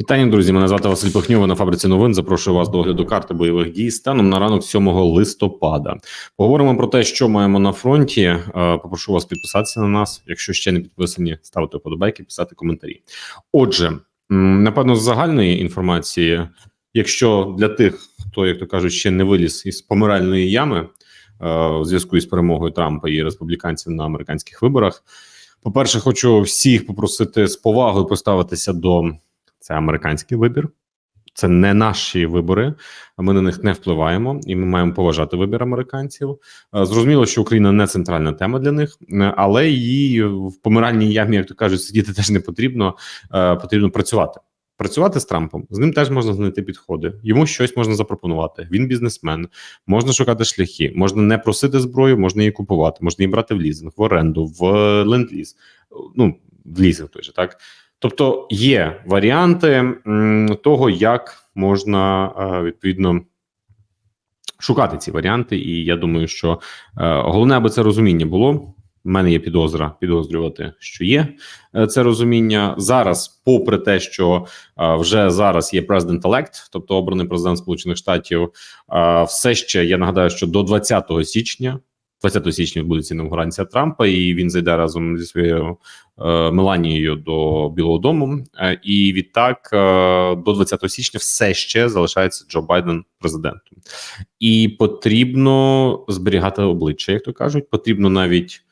Вітання, друзі. Мене звати Василь Пихньова на фабриці новин. Запрошую вас до огляду карти бойових дій станом на ранок 7 листопада. Поговоримо про те, що маємо на фронті. Е, Попрошу вас підписатися на нас. Якщо ще не підписані, ставити вподобайки, писати коментарі. Отже, напевно, з загальної інформації, якщо для тих, хто як то кажуть, ще не виліз із помиральної ями е, у зв'язку із перемогою Трампа і республіканців на американських виборах. По-перше, хочу всіх попросити з повагою поставитися до це американський вибір. Це не наші вибори, ми на них не впливаємо, і ми маємо поважати вибір американців. Е, Зрозуміло, що Україна не центральна тема для них, е, але їй в помиральній ямі, як то кажуть, сидіти теж не потрібно. Е, Потрібно працювати. Працювати з Трампом з ним теж можна знайти підходи. Йому щось можна запропонувати. Він бізнесмен, можна шукати шляхи, можна не просити зброю, можна її купувати, можна її брати в лізинг, в оренду, в ленд-ліз. Ну в лізинг той же так. Тобто є варіанти того, як можна е, відповідно шукати ці варіанти, і я думаю, що е, головне, аби це розуміння було. У мене є підозра підозрювати, що є е, це розуміння зараз, попри те, що вже зараз є президент-елект, тобто обраний президент Сполучених Штатів, все ще я нагадаю, що до 20 січня. 20 січня відбудеться інаугурація Трампа, і він зайде разом зі своєю е, Меланією до Білого Дому. Е, і відтак е, до 20 січня все ще залишається Джо Байден президентом, і потрібно зберігати обличчя, як то кажуть. Потрібно навіть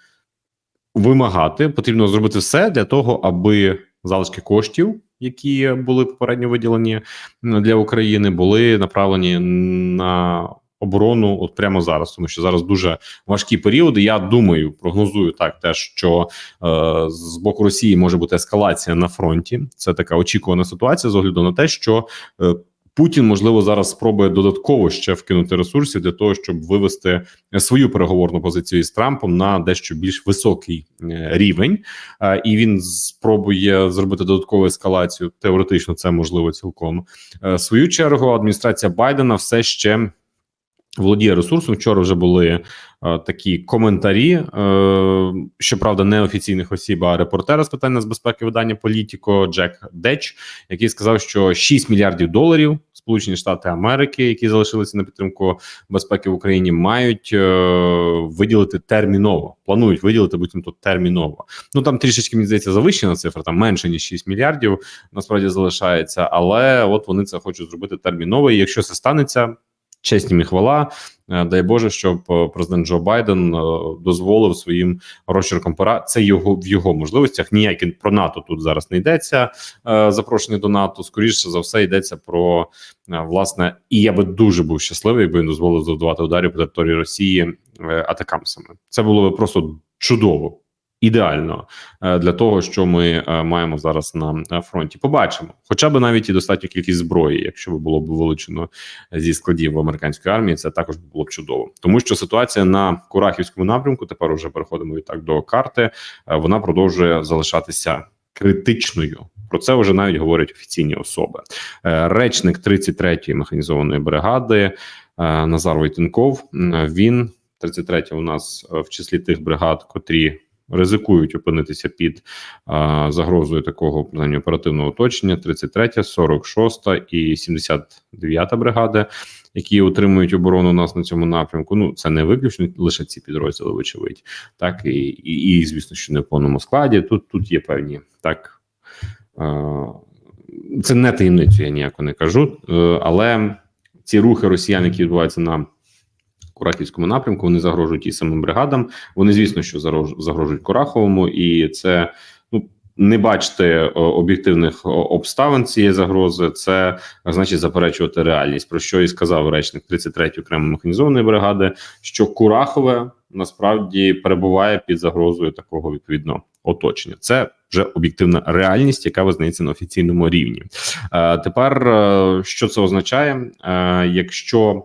вимагати, потрібно зробити все для того, аби залишки коштів, які були попередньо виділені для України, були направлені на оборону от прямо зараз, тому що зараз дуже важкі періоди. Я думаю, прогнозую так, те, що е, з боку Росії може бути ескалація на фронті. Це така очікувана ситуація з огляду на те, що е, Путін можливо зараз спробує додатково ще вкинути ресурсів для того, щоб вивести свою переговорну позицію із Трампом на дещо більш високий е, рівень, Е, і він спробує зробити додаткову ескалацію. Теоретично це можливо цілком. Е, В свою чергу адміністрація Байдена все ще володіє ресурсом. Вчора вже були е, такі коментарі, е, щоправда, не офіційних осіб, а репортера з питань нацбезпеки видання Політіко Джек Деч, який сказав, що 6 мільярдів доларів Сполучені Штати Америки, які залишилися на підтримку безпеки в Україні, мають е, виділити терміново. Планують виділити буцім тут терміново. Ну там трішечки мені здається завищена цифра, там менше ніж 6 мільярдів. Насправді залишається, але от вони це хочуть зробити терміново. І якщо це станеться. Честь їм і хвала, Е, дай Боже, щоб е, президент Джо Байден е, дозволив своїм розчерком пора. Це його в його можливостях. Ніякі про НАТО тут зараз не йдеться. Запрошення до НАТО. Скоріше за все йдеться про власне, і я би дуже був щасливий, якби він дозволив завдавати ударів по території Росії атакамсами. Це було би просто чудово. Ідеально для того, що ми маємо зараз на фронті, побачимо, хоча б навіть і достатню кількість зброї, якщо б було б вилучено зі складів американської армії, це також було б чудово, тому що ситуація на Курахівському напрямку тепер уже переходимо відтак до карти. Вона продовжує залишатися критичною. Про це вже навіть говорять офіційні особи. Речник 33-ї механізованої бригади Назар Войтенков. Він 33 у нас в числі тих бригад, котрі ризикують опинитися під а, загрозою такого принаймні, оперативного оточення: 33, 46 і 79 бригади, які утримують оборону у нас на цьому напрямку. Ну це не виключно лише ці підрозділи, вочевидь, так і, і, і звісно, що не в повному складі. Тут тут є певні так. А, це не таємницю, я ніяко не кажу, е, але ці рухи росіян, які відбуваються на Курахівському напрямку. Вони загрожують і самим бригадам. Вони, звісно, що загрожують Кураховому, і це ну не бачити об'єктивних обставин цієї загрози. Це значить заперечувати реальність. Про що і сказав речник 33-ї окремої механізованої бригади, що Курахове насправді перебуває під загрозою такого відповідно оточення. Це вже об'єктивна реальність, яка визнається на офіційному рівні. Е, тепер е, що це означає, е, якщо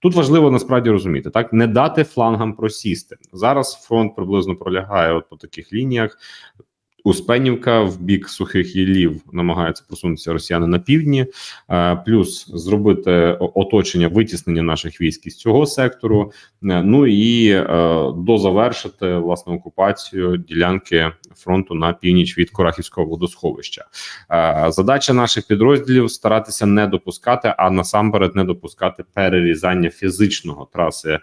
Тут важливо насправді розуміти так, не дати флангам просісти зараз. Фронт приблизно пролягає от по таких лініях. Успенівка в бік сухих єлів намагаються просунутися росіяни на півдні, е, плюс зробити оточення витіснення наших військ із цього сектору. е, Ну і е, дозавершити власне окупацію ділянки фронту на північ від Корахівського водосховища. Задача наших підрозділів старатися не допускати, а насамперед не допускати перерізання фізичного траси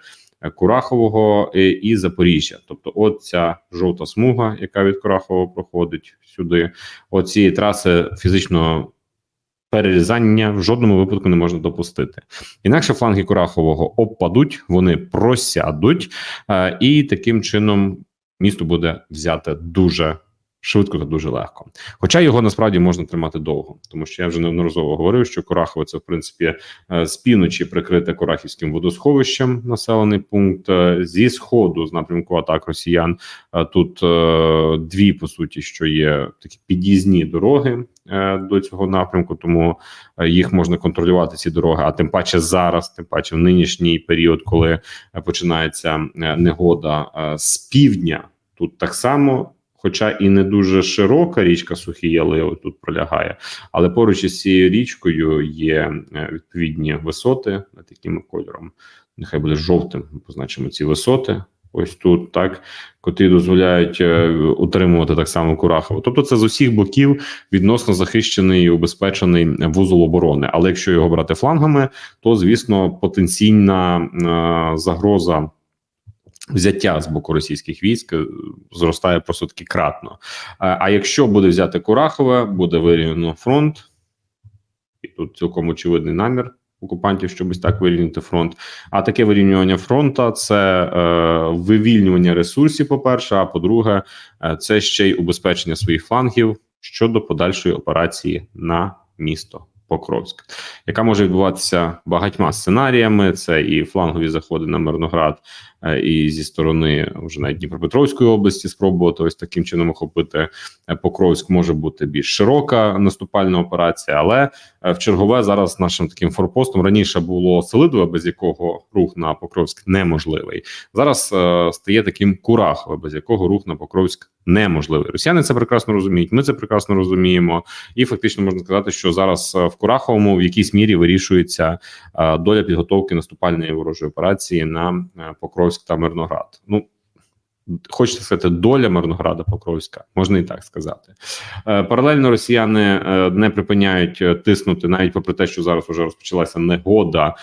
Курахового і, і Запоріжжя. Тобто, от ця жовта смуга, яка від Курахового проходить сюди, оці траси фізичного перерізання в жодному випадку не можна допустити. Інакше фланги Курахового обпадуть, вони просядуть, е, і таким чином місто буде взяте дуже. Швидко та дуже легко, хоча його насправді можна тримати довго, тому що я вже неодноразово говорив, що Курахове це в принципі е, з півночі прикрите Курахівським водосховищем, населений пункт е, зі сходу з напрямку атак росіян. е, Тут е, дві по суті, що є такі під'їзні дороги е, до цього напрямку, тому е, їх можна контролювати ці дороги. А тим паче зараз, тим паче в нинішній період, коли е, починається е, негода е, з півдня, тут так само. Хоча і не дуже широка річка Сухі Яли тут пролягає, але поруч із цією річкою є е, відповідні висоти таким кольором. Нехай буде жовтим. Позначимо ці висоти. Ось тут, так, котрі дозволяють е, утримувати так само Курахово. Тобто, це з усіх боків відносно захищений і убезпечений вузол оборони. Але якщо його брати флангами, то звісно потенційна е, загроза взяття з боку російських військ е, зростає просто таки кратно. Е, А якщо буде взяти Курахове, буде вирівняно фронт, і тут цілком очевидний намір окупантів, щоб так вирівняти фронт. А таке вирівнювання фронту це е, вивільнювання ресурсів. По перше, а по-друге, е, це ще й убезпечення своїх флангів щодо подальшої операції на місто. Покровськ, яка може відбуватися багатьма сценаріями: це і флангові заходи на Мирноград, і зі сторони вже навіть Дніпропетровської області спробувати ось таким чином охопити е, Покровськ. Може бути більш широка наступальна операція, але е, в чергове зараз нашим таким форпостом раніше було Селидове, без якого рух на Покровськ неможливий. Зараз е, стає таким Курахове, без якого рух на Покровськ неможливий. Росіяни це прекрасно розуміють. Ми це прекрасно розуміємо, і фактично можна сказати, що зараз е, в Кураховому в якійсь мірі вирішується е, доля підготовки наступальної ворожої операції на е, Покровськ та Мирноград. Ну хочеться сказати, доля Мирнограда Покровська, можна і так сказати. Е, Паралельно росіяни е, не припиняють е, тиснути, навіть попри те, що зараз вже розпочалася негода,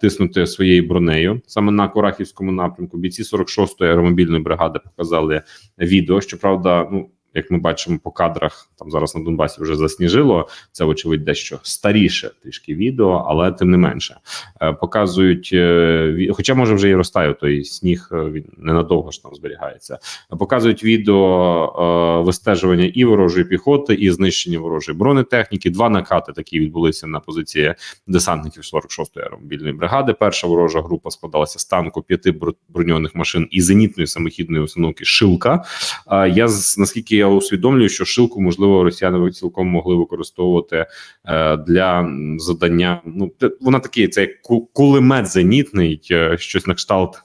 тиснути своєю бронею саме на Курахівському напрямку. Бійці 46-ї аеромобільної бригади показали відео. Щоправда, ну як ми бачимо по кадрах, там зараз на Донбасі вже засніжило. Це очевидь дещо старіше трішки відео, але тим не менше Е, показують, е, хоча може вже і розтаю той сніг, е, він ненадовго ж там зберігається. Показують відео вистежування і ворожої піхоти, і знищення ворожої бронетехніки. Два накати такі відбулися на позиції десантників 46-ї аеромобільної бригади. Перша ворожа група складалася з танку п'яти броньованих машин і зенітної самохідної установки Шилка. Я наскільки я усвідомлюю, що шилку можливо росіяни цілком могли використовувати е, для задання. Ну вона такий, це як кулемет зенітний, е, щось на кшталт.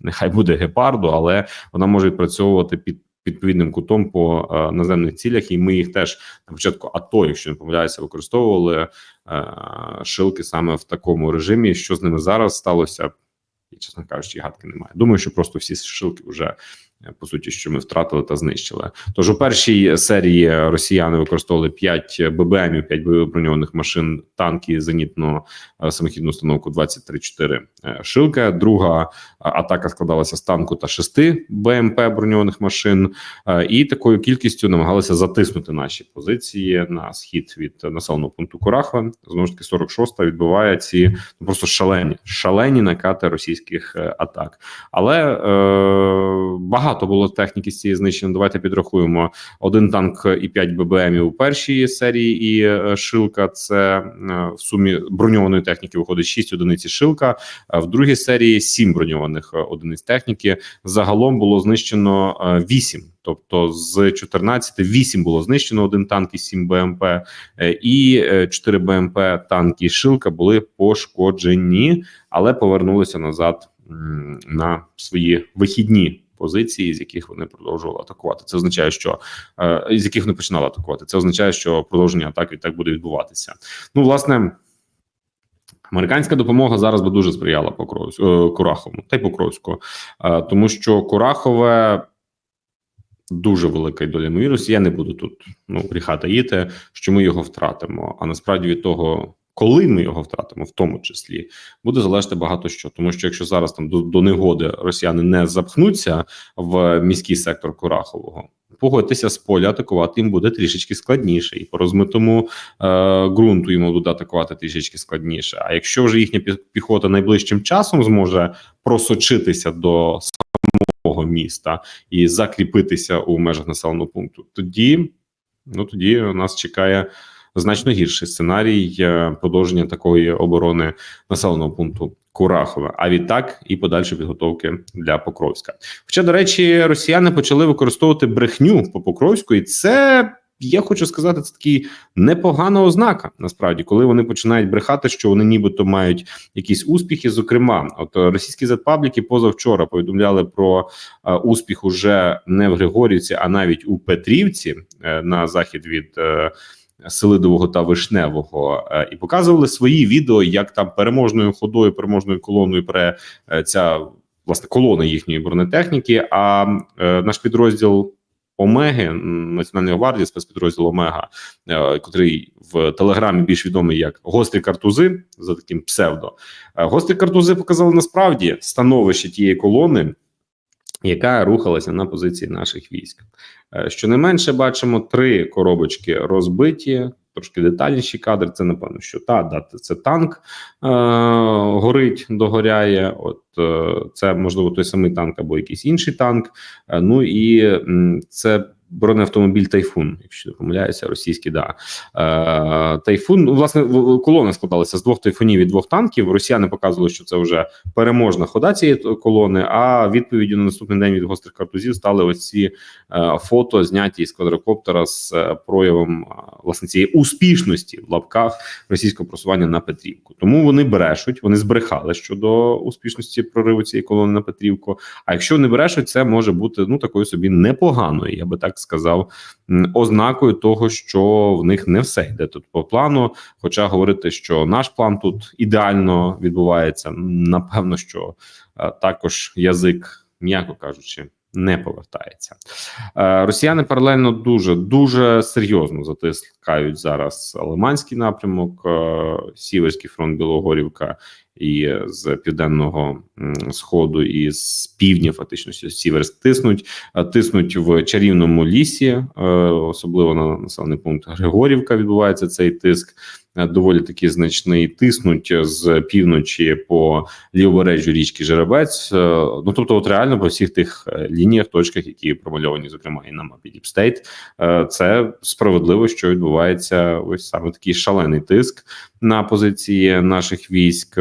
Нехай буде гепарду, але вона може відпрацьовувати під відповідним кутом по е, наземних цілях, і ми їх теж на початку АТО, якщо не помиляюся, використовували е, шилки саме в такому режимі. Що з ними зараз сталося? І, чесно кажучи, гадки немає. Думаю, що просто всі шилки вже по суті, що ми втратили та знищили. Тож у першій серії росіяни використовували 5 ББМів, 5 броньованих машин, танки, зенітну е, самохідну установку 23-4 е, шилка. Друга е, атака складалася з танку та 6 БМП броньованих машин, і такою кількістю намагалися затиснути наші позиції на схід від населеного пункту Курахва. Знову ж таки, 46-та відбиває ці ну, просто шалені, шалені накати російських атак. Але е, багато було техніки з цієї знищення. Давайте підрахуємо один танк і 5 ББМів у першій серії, і е, шилка. Це е, в сумі броньованої техніки виходить 6 одиниць шилка. А в другій серії 7 броньованих е, одиниць техніки. Загалом було знищено е, 8. Тобто з 14 8 було знищено один танк і 7 БМП, е, і е, 4 БМП танки і шилка були пошкоджені, але повернулися назад на свої вихідні позицій, з яких вони продовжували атакувати. Це означає, що е, з яких вони починали атакувати. Це означає, що продовження атак відтак буде відбуватися. Ну, власне. Американська допомога зараз би дуже сприяла Покровську, Кураховому та й Покровську, е, тому що Курахове дуже велика доля ймовірності. Я не буду тут ну гріха таїти, що ми його втратимо. А насправді від того, коли ми його втратимо, в тому числі буде залежати багато що, тому що якщо зараз там до, до негоди росіяни не запхнуться в міський сектор Курахового. Погодьтеся з поля атакувати їм буде трішечки складніше, і по розмитому е, ґрунту йому буде атакувати трішечки складніше. А якщо вже їхня піхота найближчим часом зможе просочитися до самого міста і закріпитися у межах населеного пункту, тоді ну тоді нас чекає значно гірший сценарій е, продовження такої оборони населеного пункту Курахове. А відтак і подальші підготовки для Покровська. Хоча, до речі, росіяни почали використовувати брехню по Покровську, і це. Я хочу сказати, це такий непогана ознака. Насправді, коли вони починають брехати, що вони нібито мають якісь успіхи. Зокрема, от російські зетпабліки позавчора повідомляли про е, успіх уже не в Григорівці, а навіть у Петрівці е, на захід від. Е, Селидового та Вишневого е, і показували свої відео, як там переможною ходою, переможною колоною пре е, ця власне колона їхньої бронетехніки. А е, наш підрозділ Омеги Національної гвардії, спецпідрозділ Омега, котрий в телеграмі більш відомий як гострі картузи за таким псевдо. Гострі картузи показали насправді становище тієї колони яка рухалася на позиції наших військ. Е, що не менше, бачимо три коробочки розбиті. Трошки детальніші кадри. Це напевно, що та дати це танк е, горить, догоряє. От е, це можливо той самий танк або якийсь інший танк. Е, ну і м, це бронеавтомобіль Тайфун, якщо не помиляюся, російський да е, тайфун. Ну, власне, колона складалася з двох тайфунів і двох танків. Росіяни показували, що це вже переможна хода цієї колони. А відповіддю на наступний день від гострих картузів стали ось ці е, фото, зняті з квадрокоптера з е, проявом е, власне цієї успішності в лапках російського просування на Петрівку. Тому вони брешуть, вони збрехали щодо успішності прориву цієї колони на Петрівку. А якщо не брешуть, це може бути ну такою собі непоганою, я би так сказав, ознакою того, що в них не все йде тут по плану. Хоча говорити, що наш план тут ідеально відбувається, напевно, що також язик, м'яко кажучи. Не повертається е, росіяни паралельно дуже дуже серйозно затискають зараз Лиманський напрямок, е, Сіверський фронт Білогорівка і з південного сходу, і з півдня, фактично Сіверськ тиснуть, тиснуть в чарівному лісі, е, особливо на населений пункт Григорівка. Відбувається цей тиск. Е, доволі таки значний тиснуть з півночі по лівобережжю річки Жеребець. Е, ну тобто, от реально по всіх тих лініях, точках, які промальовані, зокрема і на мапі Діпстейт, це справедливо, що відбувається ось саме такий шалений тиск на позиції наших військ.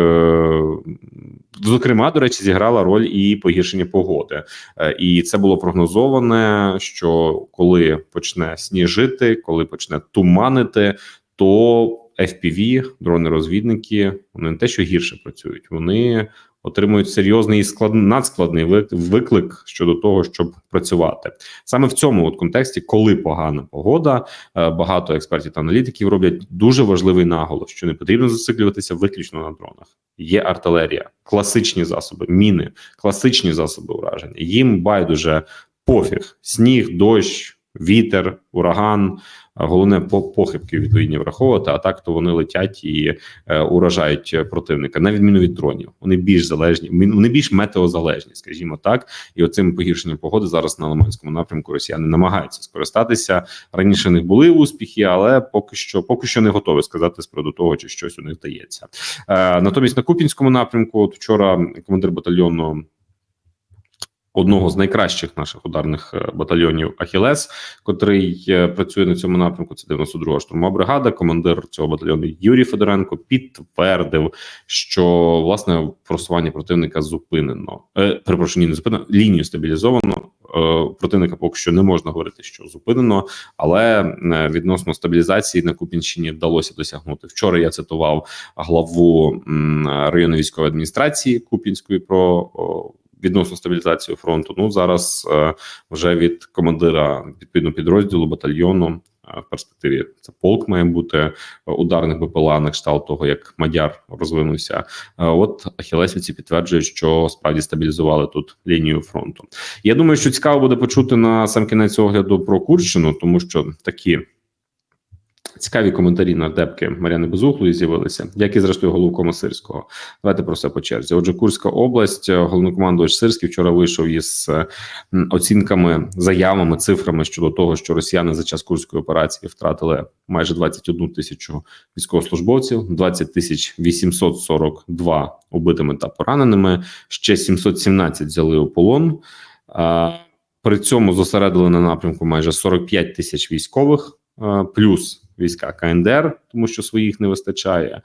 Зокрема, до речі, зіграла роль і погіршення погоди, е, і це було прогнозоване. Що коли почне сніжити, коли почне туманити, то FPV, дрони-розвідники, вони не те, що гірше працюють, вони отримують серйозний і склад... надскладний виклик щодо того, щоб працювати саме в цьому от контексті, коли погана погода, е, багато експертів та аналітиків роблять дуже важливий наголос, що не потрібно зациклюватися виключно на дронах. Є артилерія, класичні засоби, міни, класичні засоби ураження. Їм байдуже пофіг, сніг, дощ вітер, ураган. Головне по похибки відповідні враховувати. А так то вони летять і е, уражають противника на відміну від дронів. Вони більш залежні, вони більш метеозалежні, скажімо так. І оцим погіршенням погоди зараз на Лиманському напрямку Росіяни намагаються скористатися. Раніше них були успіхи, але поки що поки що не готові сказати з приводу того, чи щось у них вдається. Е, натомість на Купінському напрямку, от вчора командир батальйону одного з найкращих наших ударних е, батальйонів Ахілес, котрий е, працює на цьому напрямку. Це 92-га штурмова бригада. Командир цього батальйону Юрій Федоренко підтвердив, що власне просування противника зупинено. Е, Перепрошую, ні, не зупинено лінію стабілізовано. Е, противника поки що не можна говорити, що зупинено, але відносно стабілізації на Купінщині вдалося досягнути. Вчора я цитував главу районної військової адміністрації Купінської про відносно стабілізацію фронту. Ну зараз е, вже від командира відповідно підрозділу батальйону. е, В перспективі це полк має бути е, ударних БПЛА на кшталт того, як Мадяр розвинувся. От Ахілесівці підтверджують, що справді стабілізували тут лінію фронту. Я думаю, що цікаво буде почути на сам кінець огляду про Курщину, тому що такі цікаві коментарі нардепки Мар'яни Безуглої з'явилися, як і зрештою головкома Сирського. Давайте про все по черзі. Отже, Курська область, е, головнокомандувач Сирський вчора вийшов із е, оцінками, заявами, цифрами щодо того, що росіяни за час курської операції втратили майже 21 тисячу військовослужбовців, 20 тисяч 842 убитими та пораненими. Ще 717 взяли у полон. При цьому зосередили на напрямку майже 45 тисяч військових, плюс війська КНДР, тому що своїх не вистачає.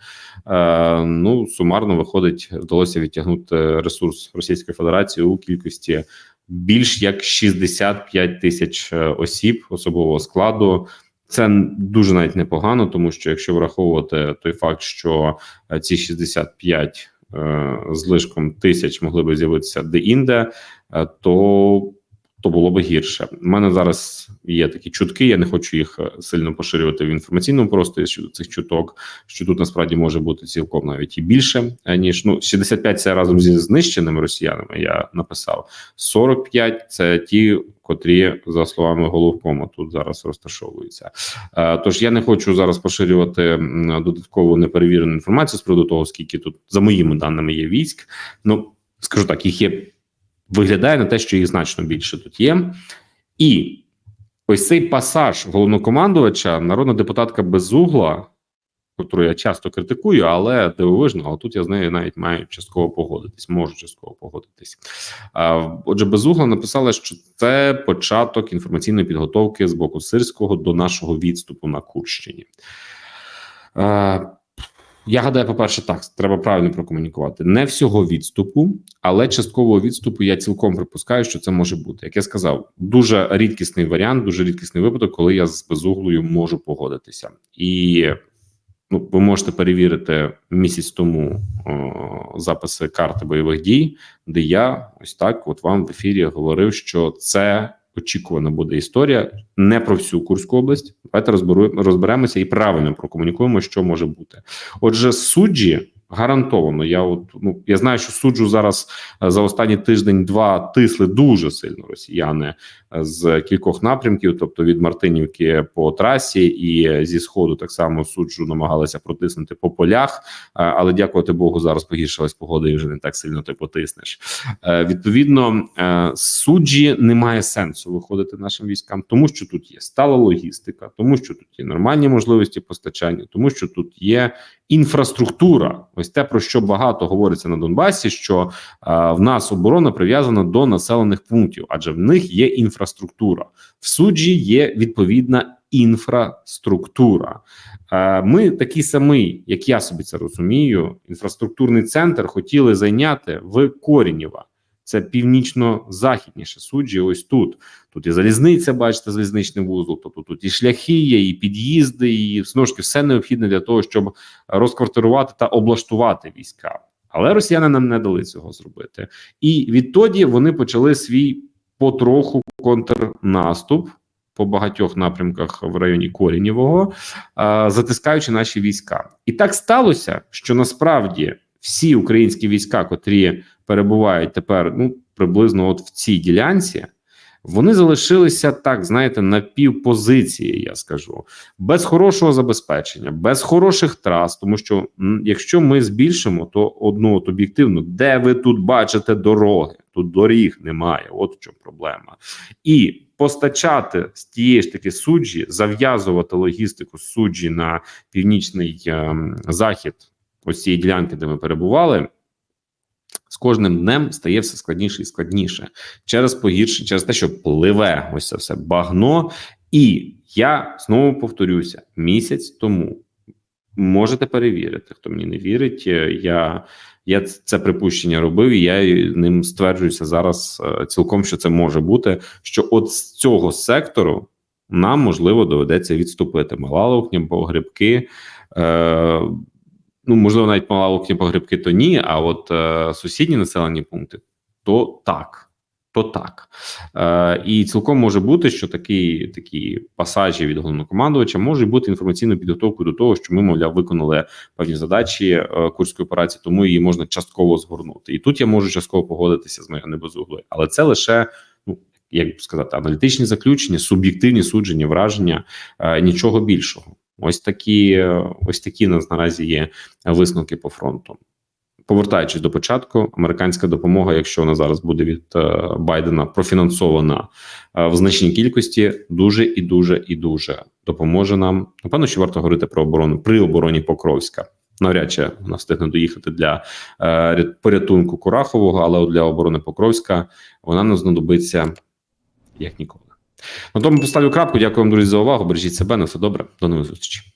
Е, ну сумарно виходить, вдалося відтягнути ресурс Російської Федерації у кількості більш як 65 тисяч е, осіб особового складу. Це дуже навіть непогано, тому що якщо враховувати той факт, що е, ці 65 е, з лишком тисяч могли би з'явитися де-інде, то то було би гірше. У мене зараз є такі чутки. Я не хочу їх е, сильно поширювати в інформаційному просторі щодо цих чуток. Що тут насправді може бути цілком навіть і більше е, ніж ну 65 це разом зі знищеними росіянами. Я написав 45 – це ті, котрі за словами головкома тут зараз розташовуються. Е, Тож я не хочу зараз поширювати додаткову неперевірену інформацію з приводу того, скільки тут за моїми даними є військ. Ну скажу так, їх є виглядає на те, що їх значно більше тут є. І ось цей пасаж головнокомандувача, народна депутатка Безугла, яку я часто критикую, але дивовижно, але тут я з нею навіть маю частково погодитись, можу частково погодитись. Отже, Безугла написала, що це початок інформаційної підготовки з боку Сирського до нашого відступу на Курщині. Я гадаю, по-перше, так треба правильно прокомунікувати. Не всього відступу, але часткового відступу я цілком припускаю, що це може бути. Як я сказав, дуже рідкісний варіант, дуже рідкісний випадок, коли я з безуглою можу погодитися. І ну, ви можете перевірити місяць тому о, записи карти бойових дій, де я ось так, от вам в ефірі говорив, що це очікувана буде історія не про всю Курську область. Давайте розберемося і правильно прокомунікуємо, що може бути. Отже, суджі гарантовано. Я от ну я знаю, що суджу зараз е, за останні тиждень-два тисли дуже сильно росіяни е, з кількох напрямків, тобто від Мартинівки по трасі, і зі сходу так само суджу намагалися протиснути по полях. Е, Але дякувати Богу, зараз погіршилась погода, і вже не так сильно ти потиснеш. Відповідно, суджі немає сенсу виходити нашим військам, тому що тут є стала логістика, тому що тут є нормальні можливості постачання, тому що тут є інфраструктура. Ось те про що багато говориться на Донбасі, що е, в нас оборона прив'язана до населених пунктів, адже в них є інфраструктура. В суджі є відповідна інфраструктура. Е, Ми такий самий, як я собі це розумію, інфраструктурний центр хотіли зайняти в Корінєва. Це північно-західніше суджі. Ось тут. Тут і залізниця, бачите, залізничний вузол. Тобто тут і шляхи є, і під'їзди, і таки все необхідне для того, щоб розквартирувати та облаштувати війська. Але росіяни нам не дали цього зробити. І відтоді вони почали свій потроху контрнаступ по багатьох напрямках в районі Корінєвого, затискаючи наші війська. І так сталося, що насправді всі українські війська, котрі перебувають тепер ну приблизно от в цій ділянці, вони залишилися так, знаєте, на півпозиції, я скажу, без хорошого забезпечення, без хороших трас. Тому що якщо ми збільшимо, то одну от об'єктивно, де ви тут бачите дороги? Тут доріг немає. От в чому проблема. І постачати з тієї ж таки суджі, зав'язувати логістику суджі на північний ем, захід ось цієї ділянки, де ми перебували. З кожним днем стає все складніше і складніше через погіршення, через те, що пливе ось це все багно. І я знову повторюся: місяць тому можете перевірити, хто мені не вірить. е, Я я це припущення робив, і я ним стверджуюся зараз е, цілком, що це може бути. Що от з цього сектору нам можливо доведеться відступити. Мала лукня, погребки. Е, ну можливо, навіть мала лукня, погребки то ні. А от е, сусідні населені пункти то так. То так. Е, і цілком може бути, що такі, такі пасажі від головнокомандувача можуть бути інформаційною підготовкою до того, що ми, мовляв, виконали певні задачі е, курської операції, тому її можна частково згорнути. І тут я можу частково погодитися з моєю небезуглою, але це лише ну як сказати, аналітичні заключення, суб'єктивні судження, враження, е, нічого більшого. Ось такі, ось такі нас наразі є висновки по фронту. Повертаючись до початку, американська допомога, якщо вона зараз буде від е, Байдена профінансована е, в значній кількості, дуже і дуже і дуже допоможе нам. Напевно, що варто говорити про оборону при обороні Покровська. Навряд чи вона встигне доїхати для е, порятунку Курахового, але для оборони Покровська вона нам знадобиться як ніколи. На тому поставлю крапку. Дякую вам, друзі, за увагу. Бережіть себе на все добре. До нових зустрічей.